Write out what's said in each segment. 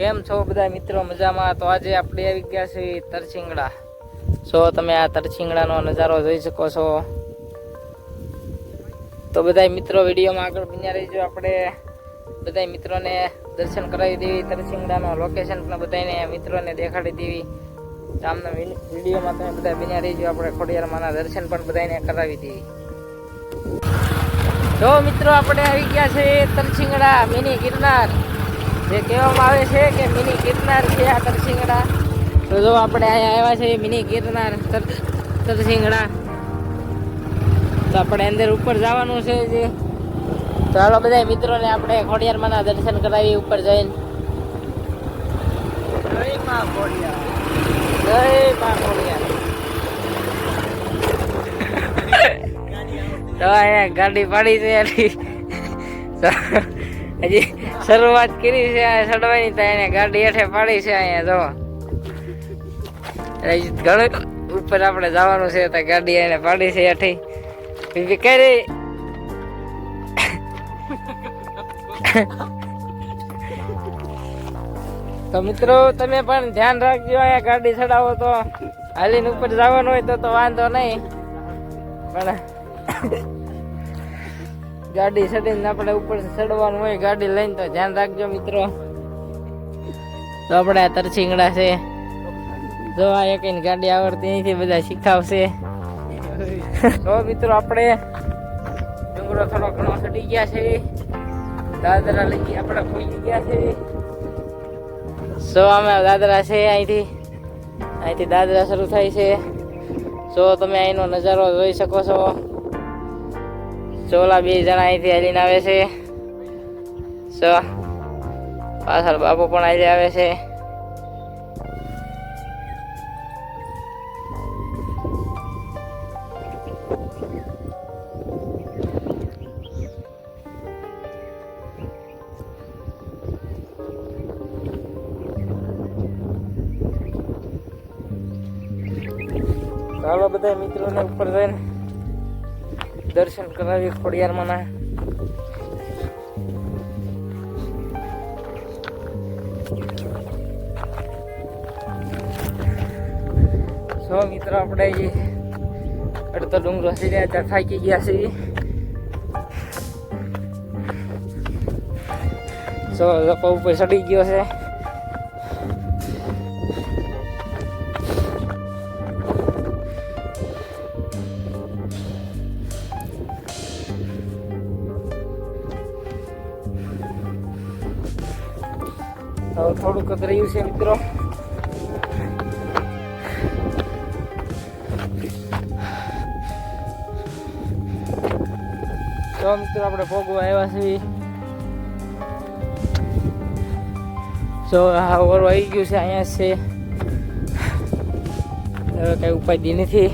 કેમ છો બધા મિત્રો? મજામાં? તો આજે આપણે આવી ગયા છે તરછીંગડા. સો તમે આ તરછીંગડાનો નજારો જોઈ શકો છો. તો બધા મિત્રો વિડીયોમાં આગળ બન્યા રહીજો. આપણે બધા મિત્રોને દર્શન કરાવી દેવી તરછીંગડાનો લોકેશન પણ બધાને મિત્રોને દેખાડી દેવી. આમના વિડીયોમાં તમે બધા બન્યા રહીજો. આપણે ખોડિયારમાંના દર્શન પણ બધાને કરાવી દેવી. જો મિત્રો, આપણે આવી ગયા છે તરછીંગડા, મિની ગિરનાર. જે કહેવામાં આવે છે કે મિની ગિરનાર છે આ તરસિંગડા. તો જો આપણે અહીંયા આવ્યા છે મિની ગિરનાર તરસિંગડા. તો આપણે અંદર ઉપર જવાનું છે જે. ચાલો બધા મિત્રોને આપણે ખોડિયારમાંના દર્શન કરાવી ઉપર જઈને. જય મા ખોડિયાર. જય મા ખોડિયાર. તો અહીંયા ગાડી પાડી છે. હજી શરૂઆત કરી છે, આ ચડવાની તો એને ગાડી હેઠે પાડી છે અહીંયા, જો. ઘણું ઉપર આપણે જવાનું છે, તો ગાડી એને પાડી છે હેઠી. કરી. તો મિત્રો, તમે પણ ધ્યાન રાખજો, અહીંયા ગાડી ચડાવો તો. હાલીને ઉપર જવાનું હોય તો તો વાંધો નહીં. પણ ગાડી ચડીને આપણે ઉપર ચડવાનું હોય, ગાડી લઈને તો ધ્યાન રાખજો મિત્રો. તો આપણે આ તરછીંગડા છે. જો આ એક ગાડી આવડતી નથી બધા શીખાવશે. તો મિત્રો આપણે ડુંગરો થોડો ઘણો ચડી ગયા છે. દાદરા લઈ આપણે પહોંચી ગયા છે. સો અમે દાદરા છે અહીંથી. અહીંથી દાદરા શરૂ થાય છે. સો તમે અહીંનો નજારો જોઈ શકો છો. ચોલા બે જણા અહીંથી હાલીને આવે છે. સો, પાછળ બાપુ પણ હાલી આવે છે. ચાલો બધા મિત્રોને ઉપર જઈને. દર્શન કરાવી ખોડિયારમાંના સો મિત્રો, આપણે અડધો ડુંગરો હસી રહ્યા ત્યાં થાકી ગયા છે સો લોકો ઉપર ચડી ગયો છે. હવે થોડુંક જ રહ્યું છે મિત્રો તો મિત્રો આપણે ભોગવા આવ્યા છીએ જો હા ઓરો આવી ગયું છે અહીંયા છે હવે કઈ ઉપાધિ નથી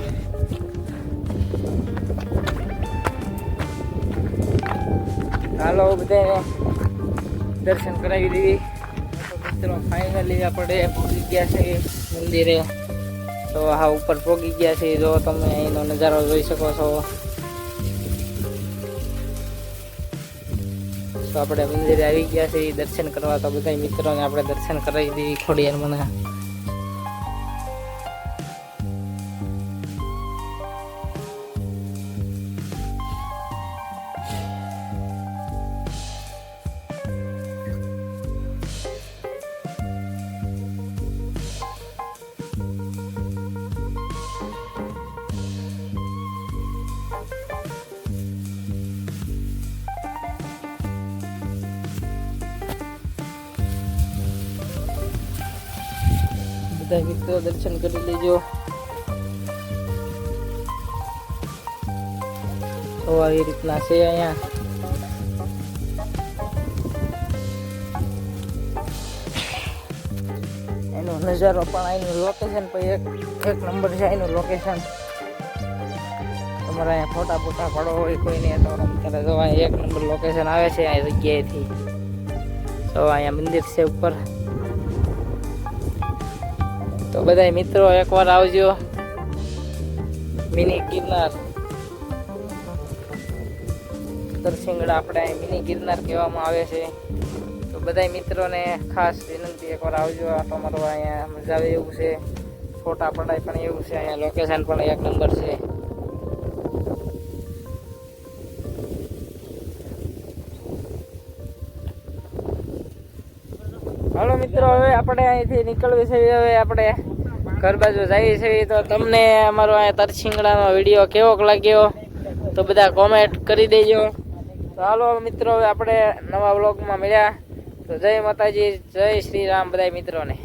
હાલો બધાને દર્શન કરાવી દેવી તો મિત્રો ફાઇનલી આપણે પહોંચી ગયા છે મંદિરે. તો હા ઉપર પહોંચી ગયા છે. જો તમે અહીંનો નજારો જોઈ શકો છો. તો આપણે મંદિરે આવી ગયા છે. દર્શન કરવા તો બધા મિત્રોને આપણે દર્શન કરાવી દેવી ખોડિયાર મને. બધા મિત્રો દર્શન કરી લેજો. તો આવી રીતના છે અહીંયા. એનો નજારો પણ અહીંનું લોકેશન પણ એક એક નંબર છે અહીંનું લોકેશન તમારે અહીંયા ફોટા ફોટા પડો હોય કોઈને તો અત્યારે જો અહીંયા એક નંબર લોકેશન આવે છે આ જગ્યાએથી. તો અહીંયા મંદિર છે ઉપર. તો બધા મિત્રો, એકવાર આવજો. મિની ગિરનાર. તરસિંગડા આપણે મિની ગિરનાર કહેવામાં આવે છે. તો બધા મિત્રોને ખાસ વિનંતી, એકવાર આવજો. આ તમારો અહીંયા મજા આવે એવું છે. ફોટા પડાય પણ એવું છે. અહીંયા લોકેશન પણ એક નંબર છે. મિત્રો, હવે આપણે અહીંથી નીકળવી છે. હવે આપણે ઘર બાજુ જઈએ છીએ તો તમને અમારો અહીંયા તરછીંગડાનો વીડિયો કેવો લાગ્યો તો બધા કોમેન્ટ કરી દેજો. તો હાલો મિત્રો, હવે આપણે નવા વ્લોગમાં મળ્યા. તો જય માતાજી, જય શ્રી રામ બધા મિત્રોને.